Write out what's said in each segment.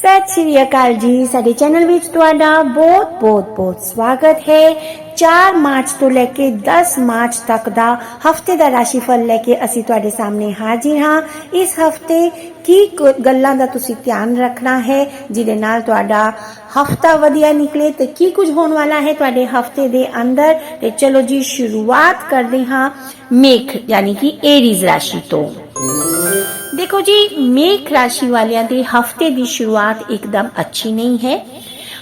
ਸਤਿ ਸ਼੍ਰੀ ਅਕਾਲ ਜੀ। ਸਾਡੇ ਚੈਨਲ ਵਿੱਚ ਤੁਹਾਡਾ ਬਹੁਤ ਬਹੁਤ ਬਹੁਤ ਸਵਾਗਤ ਹੈ। 4 ਮਾਰਚ ਤੋਂ ਲੈ ਕੇ 10 ਮਾਰਚ ਤੱਕ ਦਾ ਹਫ਼ਤੇ ਦਾ ਰਾਸ਼ੀਫਲ ਲੈ ਕੇ ਅਸੀਂ ਤੁਹਾਡੇ ਸਾਹਮਣੇ ਹਾਜ਼ਰ ਹਾਂ। ਇਸ ਹਫ਼ਤੇ ਕੀ ਗੱਲਾਂ ਦਾ ਤੁਸੀਂ ਧਿਆਨ ਰੱਖਣਾ ਹੈ, ਜਿਹਦੇ ਨਾਲ ਤੁਹਾਡਾ ਹਫਤਾ ਵਧੀਆ ਨਿਕਲੇ ਤੇ ਕੀ ਕੁਝ ਹੋਣ ਵਾਲਾ ਹੈ ਤੁਹਾਡੇ ਹਫ਼ਤੇ ਦੇ ਅੰਦਰ। ਤੇ ਚਲੋ ਜੀ, ਸ਼ੁਰੂਆਤ ਕਰਦੇ ਹਾਂ ਮੇਖ, ਯਾਨੀ ਕਿ ਏਰੀਜ਼ ਰਾਸ਼ੀ ਤੋਂ। ਦੇਖੋ ਜੀ, ਮੇਖ ਰਾਸ਼ੀ ਵਾਲਿਆਂ ਦੇ ਹਫ਼ਤੇ ਦੀ ਸ਼ੁਰੂਆਤ ਇੱਕਦਮ ਅੱਛੀ ਨਹੀਂ ਹੈ।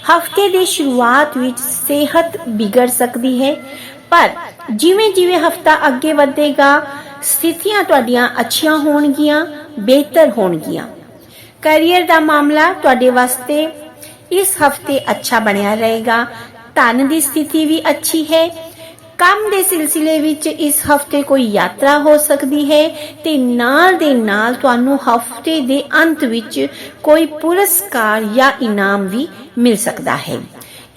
ਹਫ਼ਤੇ ਦੀ ਸ਼ੁਰੂਆਤ ਵਿੱਚ ਸਿਹਤ ਵਿਗੜ ਸਕਦੀ ਹੈ, ਪਰ ਜਿਵੇਂ ਜਿਵੇਂ ਹਫਤਾ ਅੱਗੇ ਵਧੇਗਾ, ਸਥਿਤੀਆਂ ਤੁਹਾਡੀਆਂ ਅੱਛੀਆਂ ਹੋਣਗੀਆਂ, ਬਿਹਤਰ ਹੋਣਗੀਆਂ। ਕੈਰੀਅਰ ਦਾ ਮਾਮਲਾ ਤੁਹਾਡੇ ਵਾਸਤੇ ਇਸ ਹਫ਼ਤੇ ਅੱਛਾ ਬਣਿਆ ਰਹੇਗਾ। ਧਨ ਦੀ ਸਥਿਤੀ ਵੀ ਅੱਛੀ ਹੈ ਕੰਮ ਦੇ ਸਿਲਸਿਲੇ ਵਿੱਚ ਇਸ ਹਫ਼ਤੇ ਕੋਈ ਯਾਤਰਾ ਹੋ ਸਕਦੀ ਹੈ ਤੇ ਨਾਲ ਦੇ ਨਾਲ ਤੁਹਾਨੂੰ ਹਫ਼ਤੇ ਦੇ ਅੰਤ ਵਿੱਚ ਕੋਈ ਪੁਰਸਕਾਰ ਜਾਂ ਇਨਾਮ ਵੀ ਮਿਲ ਸਕਦਾ ਹੈ।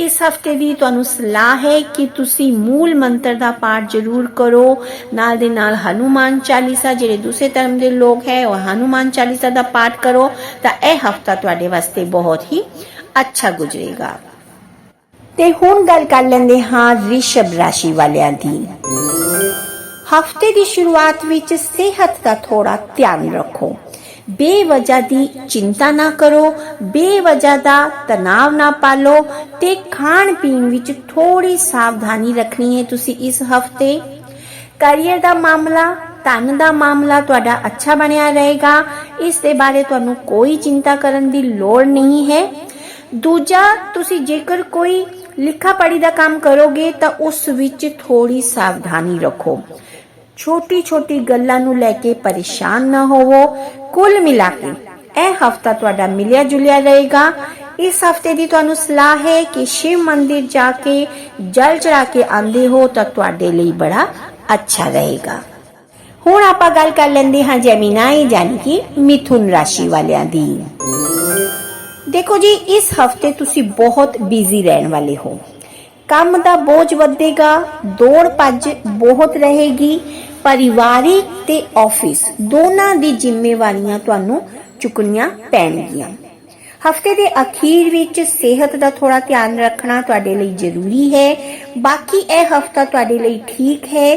ਇਸ ਹਫ਼ਤੇ ਦੀ ਤੁਹਾਨੂੰ ਸਲਾਹ ਹੈ ਕਿ ਤੁਸੀਂ ਮੂਲ ਮੰਤਰ ਦਾ ਪਾਠ ਜ਼ਰੂਰ ਕਰੋ। ਨਾਲ ਦੇ ਨਾਲ ਹਨੂਮਾਨ ਚਾਲੀਸਾ ਜਿਹੜੇ ਦੂਸਰੇ ਧਰਮ ਦੇ ਲੋਕ ਹੈ, ਉਹ ਹਨੂਮਾਨ ਚਾਲੀਸਾ ਦਾ ਪਾਠ ਕਰੋ ਤਾਂ ਇਹ ਹਫਤਾ ਤੁਹਾਡੇ ਵਾਸਤੇ ਬਹੁਤ ਹੀ ਅੱਛਾ ਗੁਜ਼ਰੇਗਾ। ਤੇ ਹੁਣ ਗੱਲ ਕਰ ਲੈਂਦੇ ਹਾਂ ਰਿਸ਼ਭ ਰਾਸ਼ੀ ਵਾਲਿਆਂ ਦੀ। ਹਫ਼ਤੇ ਦੀ ਸ਼ੁਰੂਆਤ ਵਿੱਚ ਸਿਹਤ ਦਾ ਥੋੜਾ ਧਿਆਨ ਰੱਖੋ। ਬੇਵਜ੍ਹਾ ਦੀ ਚਿੰਤਾ ਨਾ ਕਰੋ, ਬੇਵਜ੍ਹਾ ਦਾ ਤਣਾਅ ਨਾ ਪਾਲੋ ਤੇ ਖਾਣ ਪੀਣ ਵਿੱਚ ਥੋੜੀ ਸਾਵਧਾਨੀ ਰੱਖਣੀ ਹੈ ਤੁਸੀਂ ਇਸ ਹਫ਼ਤੇ। ਕੈਰੀਅਰ ਦਾ ਮਾਮਲਾ, ਧਨ ਦਾ ਮਾਮਲਾ ਤੁਹਾਡਾ ਅੱਛਾ ਬਣਿਆ ਰਹੇਗਾ। ਇਸ ਦੇ ਬਾਰੇ ਤੁਹਾਨੂੰ ਕੋਈ ਚਿੰਤਾ ਕਰਨ ਦੀ ਲੋੜ ਨਹੀਂ ਹੈ। ਦੂਜਾ, ਤੁਸੀਂ ਜੇਕਰ ਕੋਈ ਲਿਖਾ ਪੜੀ ਦਾ ਕੰਮ ਕਰੋਗੇ ਤਾਂ ਉਸ ਵਿੱਚ ਥੋੜੀ ਸਾਵਧਾਨੀ ਰੱਖੋ। ਛੋਟੀ ਛੋਟੀ ਗੱਲਾਂ ਨੂੰ ਲੈ ਕੇ ਪਰੇਸ਼ਾਨ ਨਾ ਹੋਵੋ। ਕੁੱਲ ਮਿਲਾ ਕੇ ਇਹ ਹਫਤਾ ਤੁਹਾਡਾ ਮਿਲਿਆ ਜੁਲਿਆ ਰਹੇਗਾ। ਇਸ ਹਫ਼ਤੇ ਦੀ ਤੁਹਾਨੂੰ ਸਲਾਹ ਹੈ ਕਿ ਸ਼ਿਵ ਮੰਦਿਰ ਜਾ ਕੇ ਜਲ ਚੜਾ ਕੇ ਆਂਦੇ ਹੋ ਤਾਂ ਤੁਹਾਡੇ ਲਈ ਬੜਾ ਅੱਛਾ ਰਹੇਗਾ। ਹੁਣ ਆਪਾਂ ਗੱਲ ਕਰ ਲੈਂਦੇ ਹਾਂ ਜੈਮੀਨਾਈ, ਯਾਨੀ ਕਿ ਮਿਥੁਨ ਰਾਸ਼ੀ ਵਾਲਿਆਂ ਦੀ। ਦੇਖੋ ਜੀ, ਇਸ ਹਫ਼ਤੇ ਤੁਸੀਂ ਬਹੁਤ ਬਿਜ਼ੀ ਰਹਿਣ ਵਾਲੇ ਹੋ। ਕੰਮ ਦਾ ਬੋਝ ਵਧੇਗਾ, ਦੌੜ ਭੱਜ ਬਹੁਤ ਰਹੇਗੀ ਪਰਿਵਾਰਿਕ ਤੇ ਆਫਿਸ ਦੋਨਾਂ ਦੀ ਜ਼ਿੰਮੇਵਾਰੀਆਂ ਤੁਹਾਨੂੰ ਚੁੱਕਣੀਆਂ ਪੈਣਗੀਆਂ। ਹਫ਼ਤੇ ਦੇ ਅਖੀਰ ਵਿੱਚ ਸਿਹਤ ਦਾ ਥੋੜਾ ਧਿਆਨ ਰੱਖਣਾ ਤੁਹਾਡੇ ਲਈ ਜ਼ਰੂਰੀ ਹੈ। ਬਾਕੀ ਇਹ ਹਫਤਾ ਤੁਹਾਡੇ ਲਈ ਠੀਕ ਹੈ।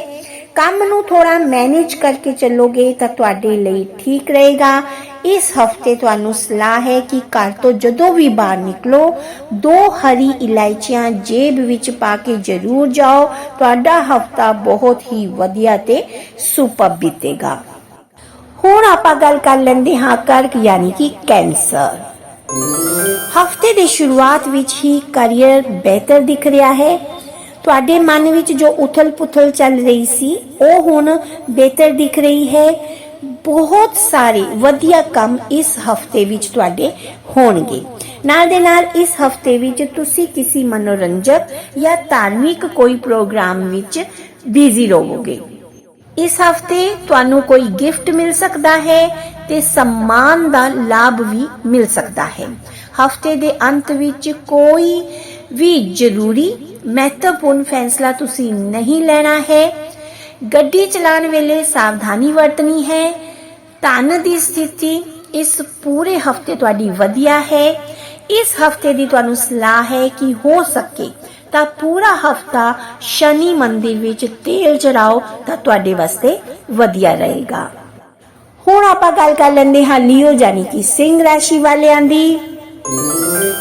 ਕੰਮ ਨੂੰ ਥੋੜਾ ਮੈਨੇਜ ਕਰਕੇ ਚੱਲੋਗੇ ਤਾਂ ਤੁਹਾਡੇ ਲਈ ਠੀਕ ਰਹੇਗਾ। ਇਸ ਹਫ਼ਤੇ ਤੁਹਾਨੂੰ ਸਲਾਹ ਹੈ ਕਿ ਘਰ ਤੋਂ ਜਦੋਂ ਵੀ ਬਾਹਰ ਨਿਕਲੋ, ਦੋ ਹਰੀ ਇਲਾਇਚੀਆਂ ਜੇਬ ਵਿੱਚ ਪਾ ਕੇ ਜ਼ਰੂਰ ਜਾਓ। ਤੁਹਾਡਾ ਹਫਤਾ ਬਹੁਤ ਹੀ ਵਧੀਆ ਤੇ ਸੁਪਰ ਬੀਤੇਗਾ। ਹੁਣ ਆਪਾਂ ਗੱਲ ਕਰ ਲੈਂਦੇ ਹਾਂ ਕਰਕ, ਯਾਨੀ ਕਿ ਕੈਂਸਰ। ਹਫ਼ਤੇ ਦੀ ਸ਼ੁਰੂਆਤ ਵਿੱਚ ਹੀ ਕੈਰੀਅਰ ਬਿਹਤਰ ਦਿਖ ਰਿਹਾ ਹੈ। ਤੁਹਾਡੇ ਮਨ ਵਿੱਚ ਜੋ ਉਥਲ-ਪੁਥਲ ਚੱਲ ਰਹੀ ਸੀ, ਉਹ ਹੁਣ ਬਿਹਤਰ ਦਿਖ ਰਹੀ ਹੈ। ਬਹੁਤ ਸਾਰੇ ਵਧੀਆ ਕੰਮ ਇਸ ਹਫ਼ਤੇ ਵਿੱਚ ਤੁਹਾਡੇ ਹੋਣਗੇ। ਨਾਲ ਦੇ ਨਾਲ ਇਸ ਹਫ਼ਤੇ ਵਿੱਚ ਤੁਸੀਂ ਕਿਸੇ ਮਨੋਰੰਜਕ ਜਾਂ ਧਾਰਮਿਕ ਕੋਈ ਪ੍ਰੋਗਰਾਮ ਵਿੱਚ ਬਿਜ਼ੀ ਰਹੋਗੇ। ਇਸ ਹਫ਼ਤੇ ਤੁਹਾਨੂੰ ਕੋਈ ਗਿਫਟ ਮਿਲ ਸਕਦਾ ਹੈ ਤੇ ਸਨਮਾਨ ਦਾ ਲਾਭ ਵੀ ਮਿਲ ਸਕਦਾ ਹੈ। ਹਫ਼ਤੇ ਦੇ ਅੰਤ ਵਿੱਚ ਕੋਈ ਵੀ ਜ਼ਰੂਰੀ ਮਹੱਤਵਪੂਰਨ ਫੈਸਲਾ ਤੁਸੀਂ ਨਹੀਂ ਲੈਣਾ ਹੈ। ਗੱਡੀ ਚਲਾਉਣ ਵੇਲੇ ਸਾਵਧਾਨੀ ਵਰਤਣੀ ਹੈ। ਧਨ ਦੀ ਸਥਿਤੀ ਇਸ ਪੂਰੇ ਹਫ਼ਤੇ ਤੁਹਾਡੀ ਵਧੀਆ ਹੈ। ਇਸ ਹਫ਼ਤੇ ਦੀ ਤੁਹਾਨੂੰ ਸਲਾਹ ਹੈ ਕਿ ਹੋ ਸਕੇ ਤਾਂ ਪੂਰਾ ਹਫਤਾ ਸ਼ਨੀ ਮੰਦਿਰ ਵਿੱਚ ਤੇਲ ਚੜਾਓ ਤਾਂ ਤੁਹਾਡੇ ਵਾਸਤੇ ਵਧੀਆ ਰਹੇਗਾ। ਹੁਣ ਆਪਾਂ ਗੱਲ ਕਰ ਲੈਂਦੇ ਹਾਂ ਲਿਓ ਯਾਨੀ ਕਿ ਸਿੰਘ ਰਾਸ਼ੀ ਵਾਲਿਆਂ ਦੀ।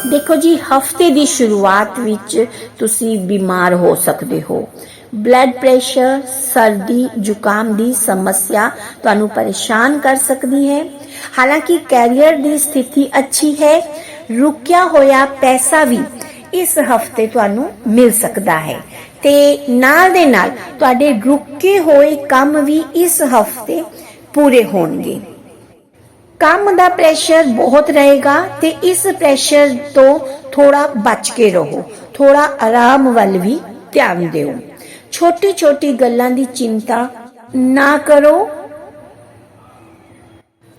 ਦੇਖੋ ਜੀ, ਹਫ਼ਤੇ ਦੀ ਸ਼ੁਰੂਆਤ ਵਿੱਚ ਤੁਸੀਂ ਬਿਮਾਰ ਹੋ ਸਕਦੇ ਹੋ। ਬਲੱਡ ਪ੍ਰੈਸ਼ਰ, ਸਰਦੀ, ਜ਼ੁਕਾਮ ਦੀ ਸਮੱਸਿਆ ਤੁਹਾਨੂੰ ਪਰੇਸ਼ਾਨ ਕਰ ਸਕਦੀ ਹੈ। ਹਾਲਾਂਕਿ ਕੈਰੀਅਰ ਦੀ ਸਥਿਤੀ ਅੱਛੀ ਹੈ, ਰੁਕਿਆ ਹੋਇਆ ਪੈਸਾ ਵੀ ਇਸ ਹਫ਼ਤੇ ਤੁਹਾਨੂੰ ਮਿਲ ਸਕਦਾ ਹੈ। ਤੇ ਨਾਲ ਦੇ ਨਾਲ ਤੁਹਾਡੇ ਰੁਕੇ ਹੋਏ ਕੰਮ ਵੀ ਇਸ ਹਫ਼ਤੇ ਪੂਰੇ ਹੋਣਗੇ। ਕੰਮ ਦਾ ਪ੍ਰੈਸ਼ਰ ਬਹੁਤ ਰਹੇਗਾ ਤੇ ਇਸ ਪ੍ਰੈਸ਼ਰ ਤੋਂ ਥੋੜਾ ਬਚ ਕੇ ਰਹੋ ਥੋੜਾ ਆਰਾਮ ਵੱਲ ਵੀ ਧਿਆਨ ਦਿਓ। ਛੋਟੀ ਛੋਟੀ ਗੱਲਾਂ ਦੀ ਚਿੰਤਾ ਨਾ ਕਰੋ।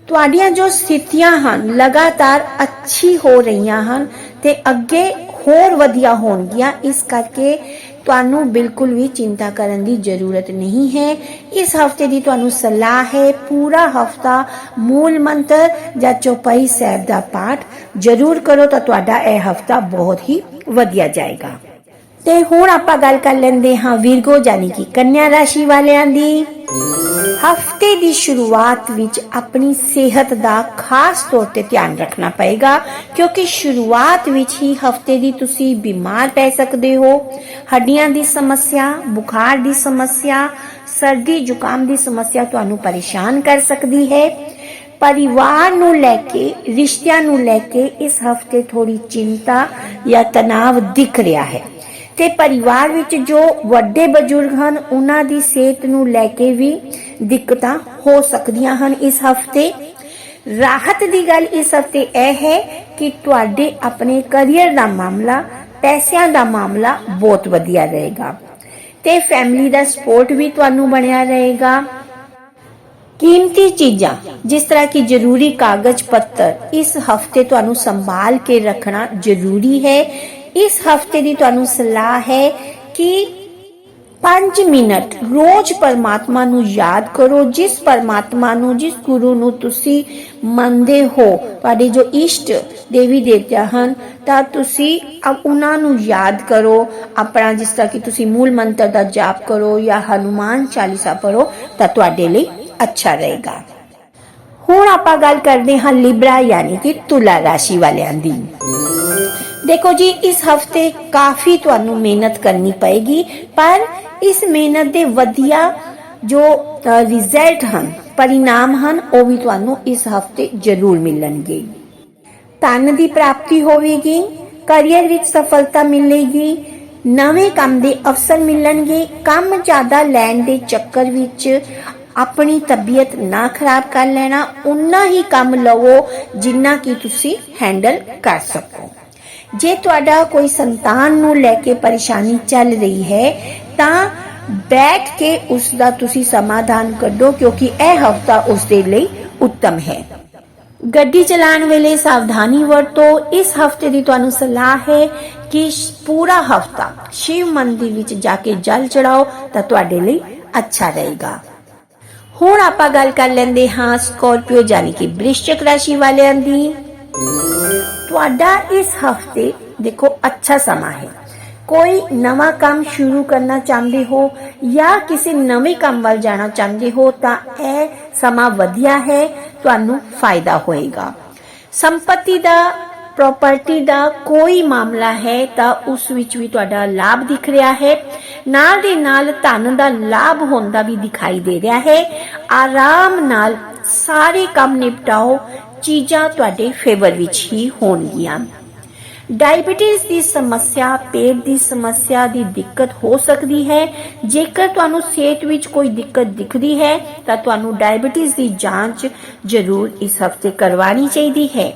ਤੁਹਾਡੀਆਂ ਜੋ ਸਥਿਤੀਆਂ ਹਨ, ਲਗਾਤਾਰ ਅੱਛੀ ਹੋ ਰਹੀਆਂ ਹਨ ਤੇ ਅੱਗੇ ਹੋਰ ਵਧੀਆ ਹੋਣਗੀਆਂ, ਇਸ ਕਰਕੇ ਤੁਹਾਨੂੰ ਬਿਲਕੁਲ ਵੀ ਚਿੰਤਾ ਕਰਨ ਦੀ ਜ਼ਰੂਰਤ ਨਹੀਂ ਹੈ। ਇਸ ਹਫ਼ਤੇ ਦੀ ਤੁਹਾਨੂੰ ਸਲਾਹ ਹੈ, ਪੂਰਾ ਹਫਤਾ ਮੂਲ ਮੰਤਰ ਜਾਂ ਚੌਪਈ ਸਾਹਿਬ ਦਾ ਪਾਠ ਜ਼ਰੂਰ ਕਰੋ ਤਾਂ ਤੁਹਾਡਾ ਇਹ ਹਫਤਾ ਬਹੁਤ ਹੀ ਵਧੀਆ ਜਾਏਗਾ। ਤੇ ਹੁਣ ਆਪਾਂ ਗੱਲ ਕਰ ਲੈਂਦੇ ਹਾਂ ਵਿਰਗੋ ਯਾਨੀ ਕਿ ਕੰਨਿਆ ਰਾਸ਼ੀ ਵਾਲਿਆਂ ਦੀ। ਹਫ਼ਤੇ ਦੀ ਸ਼ੁਰੂਆਤ ਵਿੱਚ ਆਪਣੀ ਸਿਹਤ ਦਾ ਖਾਸ ਤੌਰ ਤੇ ਧਿਆਨ ਰੱਖਣਾ ਪਏਗਾ, ਕਿਉਂਕਿ ਸ਼ੁਰੂਆਤ ਵਿੱਚ ਹੀ ਹਫ਼ਤੇ ਦੀ ਤੁਸੀਂ ਬਿਮਾਰ ਪੈ ਸਕਦੇ ਹੋ। ਹੱਡੀਆਂ ਦੀ ਸਮੱਸਿਆ, ਬੁਖਾਰ ਦੀ ਸਮੱਸਿਆ, ਸਰਦੀ, ਜ਼ੁਕਾਮ ਦੀ ਸਮੱਸਿਆ ਤੁਹਾਨੂੰ ਪਰੇਸ਼ਾਨ ਕਰ ਸਕਦੀ ਹੈ। ਪਰਿਵਾਰ ਨੂੰ ਲੈ ਕੇ, ਰਿਸ਼ਤਿਆਂ ਨੂੰ ਲੈ ਕੇ ਇਸ ਹਫ਼ਤੇ ਥੋੜੀ ਚਿੰਤਾ ਜਾਂ ਤਣਾਅ ਦਿਖ ਰਿਹਾ ਹੈ। ਤੇ ਪਰਿਵਾਰ ਵਿੱਚ ਜੋ ਵੱਡੇ ਬਜ਼ੁਰਗ ਹਨ, ਉਹਨਾਂ ਦੀ ਸਿਹਤ ਨੂੰ ਲੈ ਕੇ ਵੀ ਦਿੱਕਤਾਂ ਹੋ ਸਕਦੀਆਂ ਹਨ ਇਸ ਹਫ਼ਤੇ। ਰਾਹਤ ਦੀ ਗੱਲ ਇਸ ਹਫ਼ਤੇ ਇਹ ਹੈ ਕਿ ਤੁਹਾਡੇ ਆਪਣੇ ਕੈਰੀਅਰ ਦਾ ਮਾਮਲਾ, ਪੈਸਿਆਂ ਦਾ ਮਾਮਲਾ ਬਹੁਤ ਵਧੀਆ ਰਹੇਗਾ ਤੇ ਫੈਮਿਲੀ ਦਾ ਸਪੋਰਟ ਵੀ ਤੁਹਾਨੂੰ ਬਣਿਆ ਰਹੇਗਾ। ਕੀਮਤੀ ਚੀਜ਼ਾਂ, ਜਿਸ ਤਰ੍ਹਾਂ ਕਿ ਜ਼ਰੂਰੀ ਕਾਗਜ਼ ਪੱਤਰ, ਇਸ ਹਫ਼ਤੇ ਤੁਹਾਨੂੰ ਸੰਭਾਲ ਕੇ ਰੱਖਣਾ ਜ਼ਰੂਰੀ ਹੈ। ਇਸ ਹਫ਼ਤੇ ਦੀ ਤੁਹਾਨੂੰ ਸਲਾਹ ਹੈ ਕਿ 5 ਮਿੰਟ ਰੋਜ਼ ਪਰਮਾਤਮਾ ਨੂੰ ਯਾਦ ਕਰੋ, ਜਿਸ ਪਰਮਾਤਮਾ ਨੂੰ, ਜਿਸ ਗੁਰੂ ਨੂੰ ਤੁਸੀਂ ਮੰਨਦੇ ਹੋ, ਤੁਹਾਡੇ ਜੋ ਇਸ਼ਟ ਦੇਵੀ ਦੇਵਤਾ ਹਨ, ਤਾਂ ਤੁਸੀਂ ਉਹਨਾਂ ਨੂੰ ਯਾਦ ਕਰੋ, ਆਪਣਾ ਜਿਸ ਤਰ੍ਹਾਂ ਕਿ ਤੁਸੀਂ ਮੂਲ ਮੰਤਰ ਦਾ ਜਾਪ ਕਰੋ ਜਾਂ ਹਨੂਮਾਨ ਚਾਲੀਸਾ ਪੜੋ ਤਾਂ ਤੁਹਾਡੇ ਲਈ ਅੱਛਾ ਰਹੇਗਾ। ਹੁਣ ਆਪਾਂ ਗੱਲ ਕਰਦੇ ਹਾਂ ਲਿਬਰਾ ਯਾਨੀ ਕਿ ਤੁਲਾ ਰਾਸ਼ੀ ਵਾਲਿਆਂ ਦੀ। ਦੇਖੋ ਜੀ, ਇਸ ਹਫ਼ਤੇ ਕਾਫੀ ਤੁਹਾਨੂੰ ਮਿਹਨਤ ਕਰਨੀ ਪਏਗੀ, ਪਰ ਇਸ ਮਿਹਨਤ ਦੇ ਵਧੀਆ ਜੋ ਰਿਜ਼ਲਟ ਹਨ, ਪਰਿਣਾਮ ਹਨ, ਉਹ ਵੀ ਤੁਹਾਨੂੰ ਇਸ ਹਫ਼ਤੇ ਜ਼ਰੂਰ ਮਿਲਣਗੇ। ਧਨ ਦੀ ਪ੍ਰਾਪਤੀ ਹੋਵੇਗੀ ਕੈਰੀਅਰ ਵਿੱਚ ਸਫਲਤਾ ਮਿਲੇਗੀ, ਨਵੇਂ ਕੰਮ ਦੇ ਅਵਸਰ ਮਿਲਣਗੇ, ਕੰਮ ਜ਼ਿਆਦਾ ਲੈਣ ਦੇ ਚੱਕਰ ਵਿੱਚ ਆਪਣੀ ਤਬੀਅਤ ਨਾ ਖਰਾਬ ਕਰ ਲੈਣਾ ਉਨਾ ਹੀ ਕੰਮ ਲਵੋ ਜਿੰਨਾ ਕਿ ਤੁਸੀਂ ਹੈਂਡਲ ਕਰ ਸਕੋ। ਜੇ ਤੁਹਾਡਾ ਕੋਈ ਸੰਤਾਨ ਨੂੰ ਲੈ ਕੇ ਪਰੇਸ਼ਾਨੀ ਚੱਲ ਰਹੀ ਹੈ, ਤਾਂ ਬੈਠ ਕੇ ਉਸ ਦਾ ਤੁਸੀਂ ਸਮਾਧਾਨ ਕੱਢੋ, ਕਿਉਂਕਿ ਇਹ ਹਫਤਾ ਉਸ ਦੇ ਲਈ ਉੱਤਮ ਹੈ। ਗੱਡੀ ਚਲਾਉਣ ਵੇਲੇ ਸਾਵਧਾਨੀ ਵਰਤੋ। ਇਸ ਹਫ਼ਤੇ ਦੀ ਤੁਹਾਨੂੰ ਸਲਾਹ ਹੈ ਕਿ ਪੂਰਾ ਹਫਤਾ ਸ਼ਿਵ ਮੰਦਿਰ ਵਿੱਚ ਜਾ ਕੇ ਜਲ ਚੜਾਓ, ਤਾਂ ਤੁਹਾਡੇ ਲਈ ਅੱਛਾ ਰਹੇਗਾ। ਹੁਣ ਆਪਾਂ ਗੱਲ ਕਰ ਲੈਂਦੇ ਹਾਂ ਸਕੋਰਪੀਓ ਯਾਨੀ ਕਿ ਵ੍ਰਿਸ਼ਚਿਕ ਰਾਸ਼ੀ ਵਾਲਿਆਂ ਦੀ। ਤੁਹਾਡਾ ਇਸ ਹਫ਼ਤੇ ਦੇਖੋ ਅੱਛਾ ਸਮਾਂ ਹੈ। ਕੋਈ ਨਵਾਂ ਕੰਮ ਸ਼ੁਰੂ ਕਰਨਾ ਚਾਹੁੰਦੇ ਹੋ ਜਾਂ ਕਿਸੇ ਨਵੇਂ ਕੰਮ ਵੱਲ ਜਾਣਾ ਚਾਹੁੰਦੇ ਹੋ ਤਾਂ ਇਹ ਸਮਾਂ ਵਧੀਆ ਹੈ, ਤੁਹਾਨੂੰ ਫਾਇਦਾ ਹੋਏਗਾ। ਸੰਪਤੀ ਦਾ ਪ੍ਰਾਪਰਟੀ ਦਾ ਕੋਈ ਮਾਮਲਾ ਹੈ ਤਾਂ ਉਸ ਵਿੱਚ ਵੀ ਤੁਹਾਡਾ ਲਾਭ ਦਿਖ ਰਿਹਾ ਹੈ। ਨਾਲ ਦੇ ਨਾਲ ਧਨ ਦਾ ਲਾਭ ਹੁੰਦਾ ਵੀ ਦਿਖਾਈ ਦੇ ਰਿਹਾ ਹੈ। ਆਰਾਮ ਨਾਲ ਸਾਰੇ ਕੰਮ ਨਿਪਟਾਓ ਚੀਜ਼ਾਂ ਤੁਹਾਡੇ ਫੇਵਰ ਵਿੱਚ ਹੀ ਹੋਣਗੀਆਂ। ਡਾਇਬੀਟੀਜ਼ ਦੀ ਸਮੱਸਿਆ, ਪੇਟ ਦੀ ਸਮੱਸਿਆ ਦੀ ਦਿੱਕਤ ਹੋ ਸਕਦੀ ਹੈ। ਜੇਕਰ ਤੁਹਾਨੂੰ ਸਿਹਤ ਵਿੱਚ ਕੋਈ ਦਿੱਕਤ ਦਿਖਦੀ ਹੈ, ਤਾਂ ਤੁਹਾਨੂੰ ਡਾਇਬੀਟੀਜ਼ ਦੀ ਜਾਂਚ ਜ਼ਰੂਰ ਇਸ ਹਫ਼ਤੇ ਕਰਵਾਉਣੀ ਚਾਹੀਦੀ ਹੈ।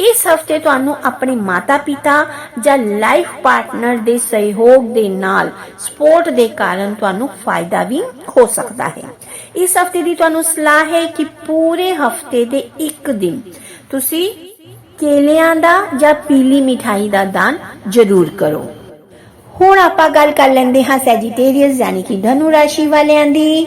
ਇਸ ਹਫ਼ਤੇ ਤੁਹਾਨੂੰ ਆਪਣੇ ਮਾਤਾ-ਪਿਤਾ ਜਾਂ ਲਾਈਫ ਪਾਰਟਨਰ ਦੇ ਸਹਿਯੋਗ ਦੇ ਨਾਲ ਸਪੋਰਟ ਦੇ ਕਾਰਨ ਤੁਹਾਨੂੰ ਫਾਇਦਾ ਵੀ ਹੋ ਸਕਦਾ ਹੈ। ਇਸ ਹਫ਼ਤੇ ਦੀ ਤੁਹਾਨੂੰ ਸਲਾਹ ਹੈ ਕਿ ਪੂਰੇ ਹਫ਼ਤੇ ਦੇ ਇੱਕ ਦਿਨ ਤੁਸੀਂ ਕੇਲਿਆਂ ਦਾ ਜਾਂ ਪੀਲੀ ਮਿਠਾਈ ਦਾ ਦਾਨ ਜ਼ਰੂਰ ਕਰੋ। ਹੁਣ ਆਪਾਂ ਗੱਲ ਕਰ ਲੈਂਦੇ ਹਾਂ ਸੈਜੀਟੇਰੀਅਸ ਯਾਨੀ ਕਿ ਧਨੂ ਰਾਸ਼ੀ ਵਾਲਿਆਂ ਦੀ।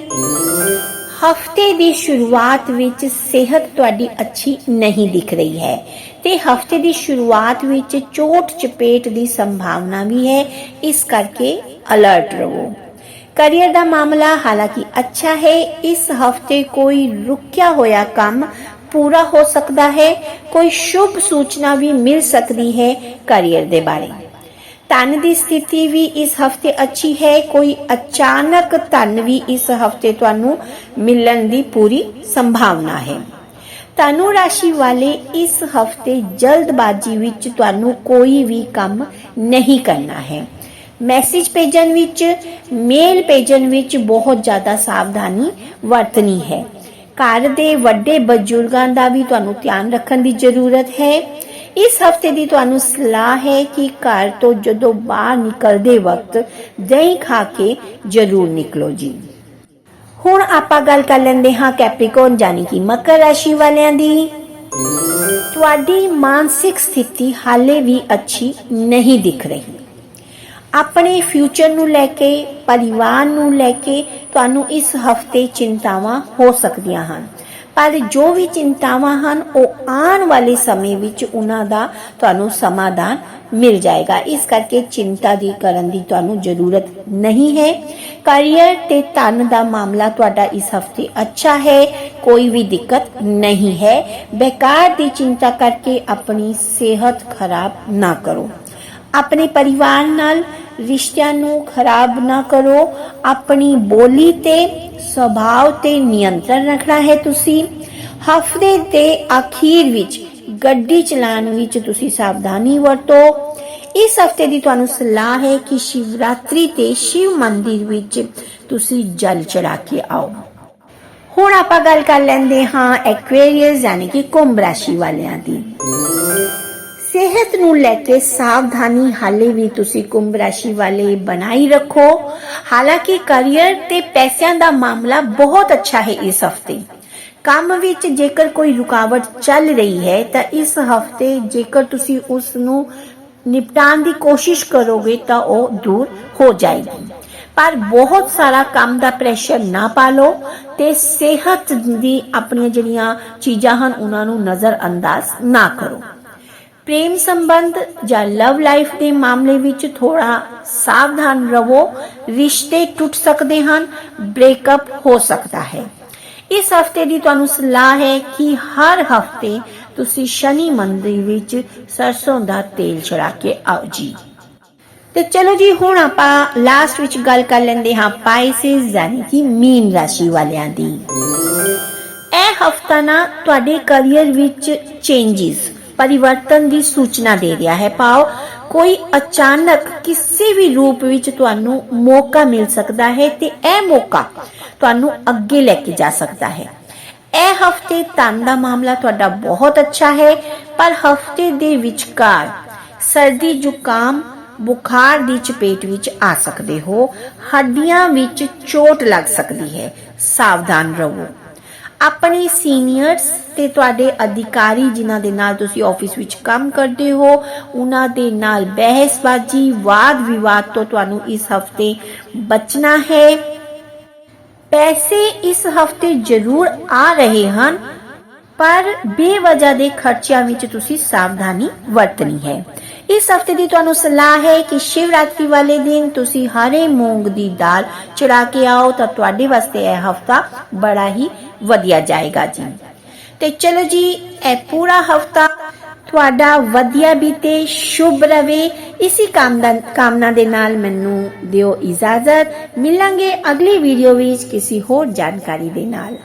ਹਫ਼ਤੇ ਦੀ ਸ਼ੁਰੂਆਤ ਵਿੱਚ ਸਿਹਤ ਤੁਹਾਡੀ ਅੱਛੀ ਨਹੀਂ ਦਿਖ ਰਹੀ ਹੈ ਤੇ ਹਫ਼ਤੇ ਦੀ ਸ਼ੁਰੂਆਤ ਵਿੱਚ ਚੋਟ ਚਪੇਟ ਦੀ ਸੰਭਾਵਨਾ ਵੀ ਹੈ, ਇਸ ਕਰਕੇ ਅਲਰਟ ਰਹੋ। ਕੈਰੀਅਰ ਦਾ ਮਾਮਲਾ ਹਾਲਾਂਕਿ ਅੱਛਾ ਹੈ, ਇਸ ਹਫ਼ਤੇ ਕੋਈ ਰੁਕਿਆ ਹੋਇਆ ਕੰਮ ਪੂਰਾ ਹੋ ਸਕਦਾ ਹੈ, ਕੋਈ ਸ਼ੁਭ ਸੂਚਨਾ ਵੀ ਮਿਲ ਸਕਦੀ ਹੈ ਕਰੀਅਰ ਦੇ ਬਾਰੇ। ਧਨ ਦੀ ਸਥਿਤੀ ਵੀ ਇਸ ਹਫ਼ਤੇ ਅੱਛੀ ਹੈ, ਕੋਈ ਅਚਾਨਕ ਧਨ ਵੀ ਇਸ ਹਫ਼ਤੇ ਤੁਹਾਨੂੰ ਮਿਲਣ ਦੀ ਪੂਰੀ ਸੰਭਾਵਨਾ ਹੈ। ਧਨੂ ਰਾਸ਼ੀ ਵਾਲੇ ਇਸ ਹਫ਼ਤੇ ਜਲਦਬਾਜ਼ੀ ਵਿੱਚ ਤੁਹਾਨੂੰ ਕੋਈ ਵੀ ਕੰਮ ਨਹੀਂ ਕਰਨਾ ਹੈ। ਮੈਸੇਜ ਭੇਜਣ ਵਿੱਚ, ਮੇਲ ਭੇਜਣ ਵਿੱਚ ਬਹੁਤ ਜ਼ਿਆਦਾ ਸਾਵਧਾਨੀ ਵਰਤਣੀ ਹੈ। ਘਰ ਦੇ ਵੱਡੇ ਬਜ਼ੁਰਗਾਂ ਦਾ ਵੀ ਤੁਹਾਨੂੰ ਧਿਆਨ ਰੱਖਣ ਦੀ ਜ਼ਰੂਰਤ ਹੈ। ਇਸ ਹਫ਼ਤੇ ਦੀ ਤੁਹਾਨੂੰ ਸਲਾਹ ਹੈ ਕਿ ਘਰ ਤੋਂ ਜਦੋਂ ਬਾਹਰ ਨਿਕਲਦੇ ਵਕਤ ਦਹੀਂ ਖਾ ਕੇ ਜ਼ਰੂਰ ਨਿਕਲੋ ਜੀ। ਹੁਣ ਆਪਾਂ ਗੱਲ ਕਰ ਲੈਂਦੇ ਹਾਂ ਕੈਪਰੀਕੌਨ ਜਾਨੀ ਕਿ ਮਕਰ ਰਾਸ਼ੀ ਵਾਲਿਆਂ ਦੀ। ਤੁਹਾਡੀ ਮਾਨਸਿਕ ਸਥਿਤੀ ਹਾਲੇ ਵੀ ਅੱਛੀ ਨਹੀਂ ਦਿਖ ਰਹੀ। ਆਪਣੇ ਫਿਊਚਰ ਨੂੰ ਲੈ ਕੇ, ਪਰਿਵਾਰ ਨੂੰ ਲੈ ਕੇ ਤੁਹਾਨੂੰ ਇਸ ਹਫ਼ਤੇ ਚਿੰਤਾਵਾਂ ਹੋ ਸਕਦੀਆਂ ਹਨ। ਪਰ ਜੋ ਵੀ ਚਿੰਤਾਵਾਂ ਹਨ, ਉਹ ਆਉਣ ਵਾਲੇ ਸਮੇਂ ਵਿੱਚ ਉਹਨਾਂ ਦਾ ਤੁਹਾਨੂੰ ਸਮਾਧਾਨ ਮਿਲ ਜਾਏਗਾ। ਇਸ ਕਰਕੇ ਚਿੰਤਾ ਦੀ ਕਰਨ ਦੀ ਤੁਹਾਨੂੰ ਜ਼ਰੂਰਤ ਨਹੀਂ ਹੈ। ਕੈਰੀਅਰ ਤੇ ਧਨ ਦਾ ਮਾਮਲਾ ਤੁਹਾਡਾ ਇਸ ਹਫ਼ਤੇ ਅੱਛਾ ਹੈ, ਕੋਈ ਵੀ ਦਿੱਕਤ ਨਹੀਂ ਹੈ। ਬੇਕਾਰ ਦੀ ਚਿੰਤਾ ਕਰਕੇ ਆਪਣੀ ਸਿਹਤ ਖਰਾਬ ਨਾ ਕਰੋ। ਆਪਣੇ ਪਰਿਵਾਰ ਨਾਲ ਰਿਸ਼ਤਿਆਂ ਨੂੰ ਖਰਾਬ ਨਾ ਕਰੋ। ਆਪਣੀ ਬੋਲੀ ਤੇ ਸੁਭਾਅ ਤੇ ਨਿਯੰਤਰਣ ਰੱਖਣਾ ਹੈ ਤੁਸੀਂ। ਹਫ਼ਤੇ ਦੇ ਅਖੀਰ ਵਿੱਚ ਗੱਡੀ ਚਲਾਉਣ ਵਿੱਚ ਤੁਸੀਂ ਸਾਵਧਾਨੀ ਵਰਤੋ। ਇਸ ਹਫ਼ਤੇ ਦੀ ਤੁਹਾਨੂੰ ਸਲਾਹ ਹੈ ਕਿ ਸ਼ਿਵਰਾਤਰੀ ਤੇ ਸ਼ਿਵ ਮੰਦਿਰ ਵਿੱਚ ਤੁਸੀਂ ਜਲ ਚੜਾ ਕੇ ਆਓ। ਹੁਣ ਆਪਾਂ ਗੱਲ ਕਰ ਲੈਂਦੇ ਹਾਂ ਐਕੁਏਰੀਅਸ ਯਾਨੀ ਕਿ ਕੁੰਭ ਰਾਸ਼ੀ ਵਾਲਿਆਂ ਦੀ। ਸਿਹਤ ਨੂੰ ਲੈ ਕੇ ਸਾਵਧਾਨੀ ਹਾਲੇ ਵੀ ਤੁਸੀਂ ਕੁੰਭ ਰਾਸ਼ੀ ਵਾਲੇ ਬਣਾਈ ਰੱਖੋ। ਹਾਲਾਂਕਿ ਕੈਰੀਅਰ ਤੇ ਪੈਸਿਆਂ ਦਾ ਮਾਮਲਾ ਬਹੁਤ ਅੱਛਾ ਹੈ ਇਸ ਹਫ਼ਤੇ। ਕੰਮ ਵਿੱਚ ਜੇਕਰ ਕੋਈ ਰੁਕਾਵਟ ਚੱਲ ਰਹੀ ਹੈ ਤਾਂ ਇਸ ਹਫ਼ਤੇ ਜੇਕਰ ਤੁਸੀਂ ਉਸ ਨੂੰ ਨਿਪਟਾਉਣ ਦੀ ਕੋਸ਼ਿਸ਼ ਕਰੋਗੇ ਤਾਂ ਉਹ ਦੂਰ ਹੋ ਜਾਏਗੀ। ਪਰ ਬਹੁਤ ਸਾਰਾ ਕੰਮ ਦਾ ਪ੍ਰੈਸ਼ਰ ਨਾ ਪਾ ਲਓ ਤੇ ਸਿਹਤ ਦੀ ਆਪਣੀਆਂ ਜਿਹੜੀਆਂ ਚੀਜ਼ਾਂ ਹਨ, ਉਹਨਾਂ ਨੂੰ ਨਜ਼ਰ ਅੰਦਾਜ਼ ਨਾ ਕਰੋ। ਪ੍ਰੇਮ ਸੰਬੰਧ ਜਾਂ ਲਵ ਲਾਈਫ ਦੇ ਮਾਮਲੇ ਵਿੱਚ ਥੋੜਾ ਸਾਵਧਾਨ ਰਹੋ ਰਿਸ਼ਤੇ ਟੁੱਟ ਸਕਦੇ ਹਨ, ਬ੍ਰੇਕਅਪ ਹੋ ਸਕਦਾ ਹੈ। ਇਸ ਹਫ਼ਤੇ ਦੀ ਤੁਹਾਨੂੰ ਸਲਾਹ ਹੈ ਕਿ ਹਰ ਹਫ਼ਤੇ ਤੁਸੀਂ ਸ਼ਨੀ ਮੰਦਿਰ ਵਿੱਚ ਸਰਸੋਂ ਦਾ ਤੇਲ ਚੜਾ ਕੇ ਆਓ ਜੀ। ਤੇ ਚਲੋ ਜੀ, ਹੁਣ ਆਪਾਂ ਲਾਸਟ ਵਿੱਚ ਗੱਲ ਕਰ ਲੈਂਦੇ ਹਾਂ ਪਾਈਸਿਸ ਯਾਨੀ ਕਿ ਮੀਨ ਰਾਸ਼ੀ ਵਾਲਿਆਂ ਦੀ। ਇਹ ਹਫਤਾ ਨਾ ਤੁਹਾਡੇ ਕੈਰੀਅਰ ਵਿੱਚ ਚੇਂਜਸ ਪਰਿਵਰਤਨ ਦੀ ਸੂਚਨਾ ਦੇ ਰਿਹਾ ਹੈ। ਪਾਓ, ਕੋਈ ਅਚਾਨਕ ਕਿਸੇ ਵੀ ਰੂਪ ਵਿੱਚ ਤੁਹਾਨੂੰ ਮੌਕਾ ਮਿਲ ਸਕਦਾ ਹੈ ਤੇ ਇਹ ਮੌਕਾ ਤੁਹਾਨੂੰ ਅੱਗੇ ਲੈ ਕੇ ਜਾ ਸਕਦਾ ਹੈ। ਇਹ ਹਫ਼ਤੇ ਧਨ ਦਾ ਮਾਮਲਾ ਤੁਹਾਡਾ ਬਹੁਤ ਅੱਛਾ ਹੈ, ਪਰ ਹਫ਼ਤੇ ਦੇ ਵਿਚਕਾਰ ਸਰਦੀ ਜ਼ੁਕਾਮ, ਬੁਖਾਰ ਦੀ ਚਪੇਟ ਵਿੱਚ ਆ ਸਕਦੇ ਹੋ। ਹੱਡੀਆਂ ਵਿੱਚ ਚੋਟ ਲੱਗ ਸਕਦੀ ਹੈ। ਸਾਵਧਾਨ ਰਹੋ। ਆਪਣੇ ਸੀਨੀਅਰਸ ਤੇ ਤੁਹਾਡੇ ਅਧਿਕਾਰੀ ਜਿਨ੍ਹਾਂ ਦੇ ਨਾਲ ਤੁਸੀਂ ਆਫਿਸ ਵਿੱਚ ਕੰਮ ਕਰਦੇ ਹੋ, ਉਹਨਾਂ ਦੇ ਨਾਲ ਬਹਿਸਬਾਜ਼ੀ ਵਾਦ ਵਿਵਾਦ ਤੋਂ ਤੁਹਾਨੂੰ ਇਸ ਹਫ਼ਤੇ ਬਚਣਾ ਹੈ। ਪੈਸੇ ਇਸ ਹਫ਼ਤੇ ਜ਼ਰੂਰ ਆ ਰਹੇ ਹਨ, ਪਰ ਬੇਵਜ੍ਹਾ ਦੇ ਖਰਚਿਆਂ ਵਿੱਚ ਤੁਸੀਂ ਸਾਵਧਾਨੀ ਵਰਤਣੀ ਹੈ। ਇਸ ਹਫ਼ਤੇ ਦੀ ਤੁਹਾਨੂੰ ਸਲਾਹ ਹੈ ਕਿ ਸ਼ਿਵਰਾਤਰੀ ਵਾਲੇ ਦਿਨ ਤੁਸੀਂ ਹਰੇ ਮੂੰਗ ਦੀ ਦਾਲ ਚੜਾ ਕੇ ਆਓ ਤਾਂ ਤੁਹਾਡੇ ਵਾਸਤੇ ਇਹ ਹਫਤਾ ਬੜਾ ਹੀ ਵਧੀਆ ਜਾਏਗਾ ਜੀ। ਤੇ ਚਲੋ ਜੀ, ਇਹ ਪੂਰਾ ਹਫਤਾ ਤੁਹਾਡਾ ਵਧੀਆ ਬੀਤੇ, ਸ਼ੁਭ ਰਵੇ। ਇਸੀ ਕਾਮਨਾ ਕਾਮਨਾ ਦੇ ਨਾਲ ਮੈਨੂੰ ਦਿਓ ਇਜਾਜ਼ਤ। ਮਿਲਾਂਗੇ ਅਗਲੀ ਵੀਡੀਓ ਵਿੱਚ ਕਿਸੇ ਹੋਰ ਜਾਣਕਾਰੀ ਦੇ ਨਾਲ।